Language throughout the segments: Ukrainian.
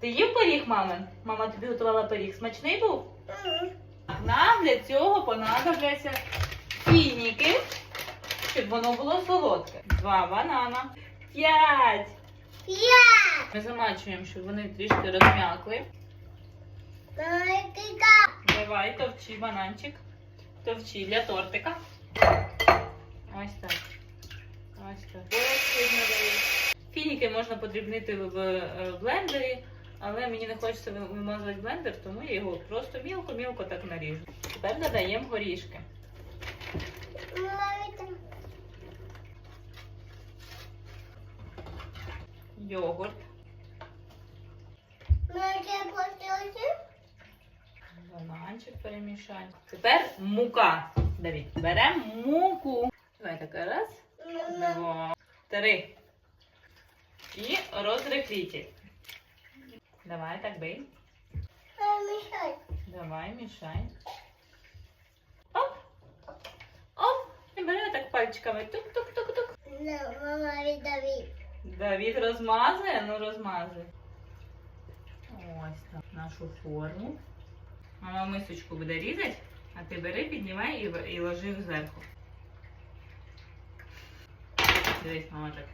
Ти їв пиріг, мами? Мама тобі готувала пиріг. Смачний був? Нам для цього понадобляться фініки, щоб воно було солодке. Два банана. П'ять. П'ять. Ми замачуємо, щоб вони трішки розм'якли. Давай, товчи бананчик. Товчи для тортика. Ось так. Ось так. Фініки можна подрібнити в е, блендері, але мені не хочеться ви- вимазувати блендер, тому я його просто мілко-мілко так наріжу. Тепер додаємо горішки. Йогурт. Бананчик перемішаємо. Тепер мука. Давід, беремо муку. Давай так, раз, два, три. І розрихліть. Давай так бий. Давай, мішай. Оп. Оп. І бери так пальчиками. Тук-тук-тук-тук. Давід розмазує, ну розмазуй. Ось так нашу форму. Мама мисочку буде різати, а ти бери, піднімай і, в- і ложи зверху. Дивись, мама так.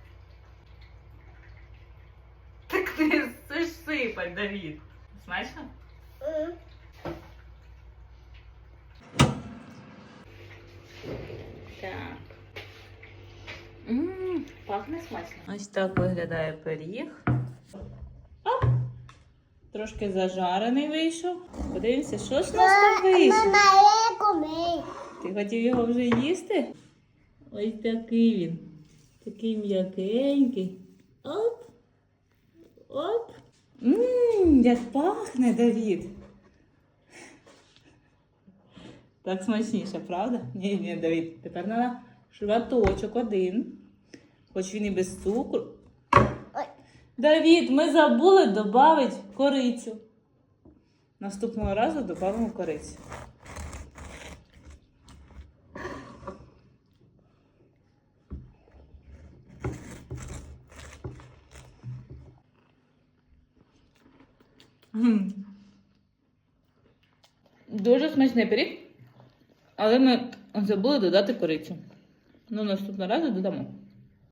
Так ти ж сипать, Давід. Смачно? Так. Ммм, пахне смачно. Ось так виглядає пиріг. Оп! Трошки зажарений вийшов. Подивимося, що ж у нас там вийшло. Ти хотів його вже їсти? Ось такий він. Такий м'якенький. Оп. Оп. Ммм, як пахне, Давід. Так смачніше, правда? Ні, ні, Давід, тепер треба шваточок один. Хоч він і без цукру. Ой. Давід, ми забули додати корицю. Наступного разу додамо корицю. Дуже смачний пиріг, але ми забули додати корицю. Ну, наступного разу додамо.